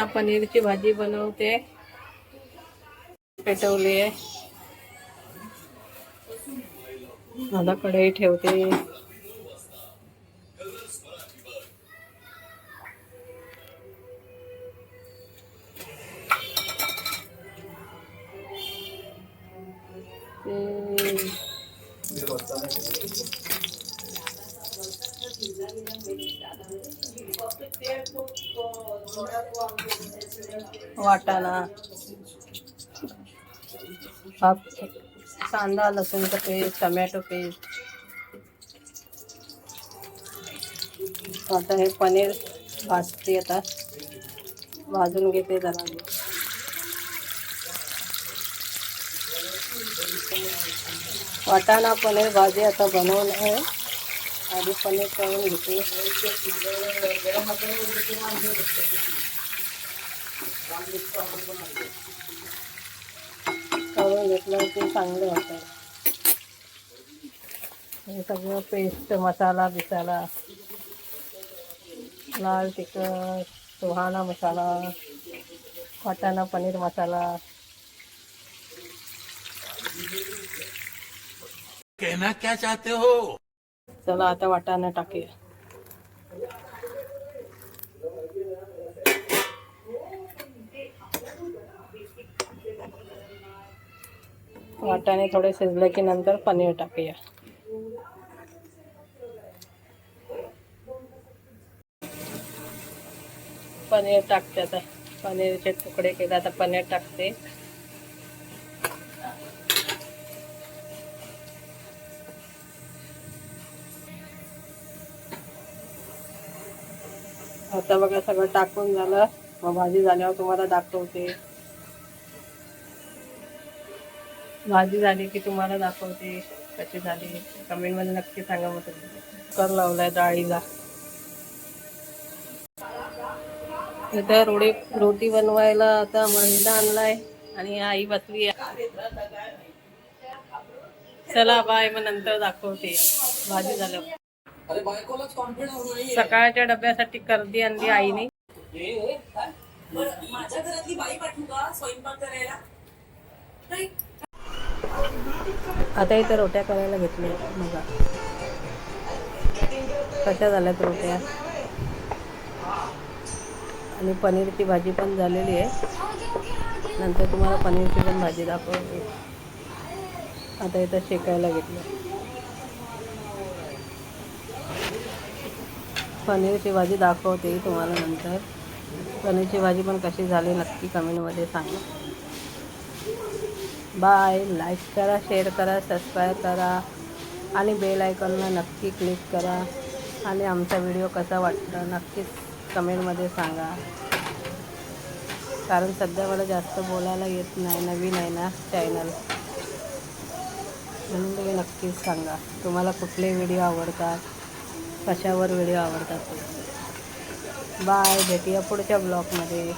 आता पनीरची भाजी बनवते. पेटवली आहे. आता कढई ठेवते. वाटाणा हा कांदा लसूणचं पेस्ट, टमॅटो पेस्ट। आता हे पनीर भाजते आता। भाजून घेते जरा वाटाणा, पनीर, भाजी आता बनवून आहे। आधी पनीर तळून घेते. तळून घेतलं ते चांगलं होतं. हे सगळं पेस्ट मसाला बिसाला लाल तिखट सुहाणा मसाला वाटाणा पनीर मसाला. कहना क्या चाहते हो? चला आता वाटाणा टाकूया वाटाणे थोडे शिजले की नंतर पनीर टाकूया. पनीर टाकते आता. पनीरचे तुकडे केले आता पनीर टाकते. आता बघा सगळं टाकून झालं. मग भाजी झाल्यावर तुम्हाला दाखवते. भाजी झाली की तुम्हाला दाखवते कशी झाली. कमेंटमध्ये नक्की सांगा मग तुम्ही. कुकर लावलाय डाळीला. इथं रोडी रोटी बनवायला आता मैदा आणलाय आणि आई बसली आहे. चला बाय मग नंतर दाखवते. भाजी झाल्यावर. सकाळच्या डब्यासाठी कर्दी आणली आईने. माझ्या घरातली बाई पाठवू का स्वयंपाक करायला? आता इथं रोट्या करायला घेतल्या. बघा. कशा झाल्यात रोट्या? आणि पनीरची भाजी पण झालेली आहे. नंतर तुम्हाला पनीरची पण भाजी दाखवते. आता इथं शेकायला घेतलं. पनीरची भाजी दाखवते तुम्हाला नंतर. पनीरची भाजी पण कशी झाली नक्की कमेंटमध्ये सांगा. बाय. लाईक करा शेअर करा सबस्क्राईब करा आणि बेल आयकॉनला नक्की क्लिक करा. आणि आमचा व्हिडिओ कसा वाटला नक्कीच कमेंटमध्ये सांगा. कारण सध्या मला जास्त बोलायला येत नाही नवीन आहे ना चॅनल म्हणून तुम्ही नक्कीच सांगा. तुम्हाला कुठले व्हिडिओ आवडतात? कशावर व्हिडिओ आवडतात. बाय भेटूया पुढच्या ब्लॉगमध्ये.